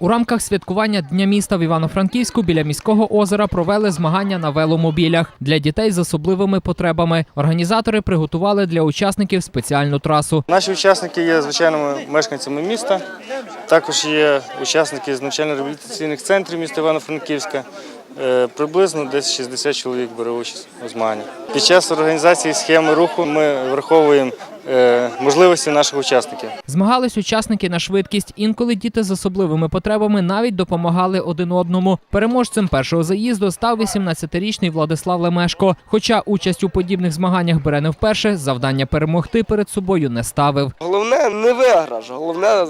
У рамках святкування Дня міста в Івано-Франківську біля міського озера провели змагання на веломобілях для дітей з особливими потребами. Організатори приготували для учасників спеціальну трасу. Наші учасники є звичайними мешканцями міста. Також є учасники з навчально-реабілітаційних центрів міста Івано-Франківська. Е, Приблизно десь 60 чоловік бере участь у змаганнях. Під час організації схеми руху ми враховуємо можливості наших учасників. Змагались учасники на швидкість. Інколи діти з особливими потребами навіть допомагали один одному. Переможцем першого заїзду став 18-річний Владислав Лемешко. Хоча участь у подібних змаганнях бере не вперше, завдання перемогти перед собою не ставив. Головне не виграш, головне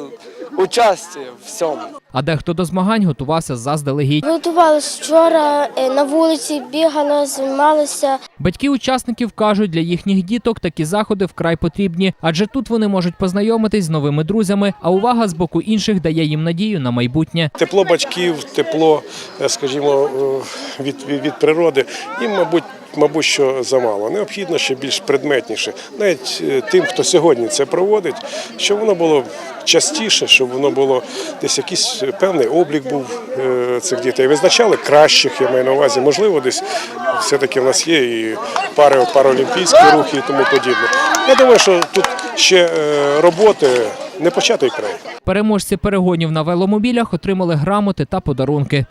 участь в всьому. А дехто до змагань готувався заздалегідь. Готувалися вчора, е, на вулиці бігали, займалися. Батьки учасників кажуть, для їхніх діток такі заходи вкрай потрібні, адже тут вони можуть познайомитись з новими друзями, а увага з боку інших дає їм надію на майбутнє. Тепло батьків, тепло, е, скажімо, е, від, від, від природи. Їм, мабуть, мабуть, що замало. Необхідно ще більш предметніше. Навіть тим, хто сьогодні це проводить, щоб воно було частіше, щоб воно було десь якийсь певний облік був е, цих дітей. Визначали кращих, я маю на увазі. Можливо, десь все-таки в нас є і пари, паралімпійські рухи і тому подібне. Я думаю, що тут ще е, роботи не початий край. Переможці перегонів на веломобілях отримали грамоти та подарунки.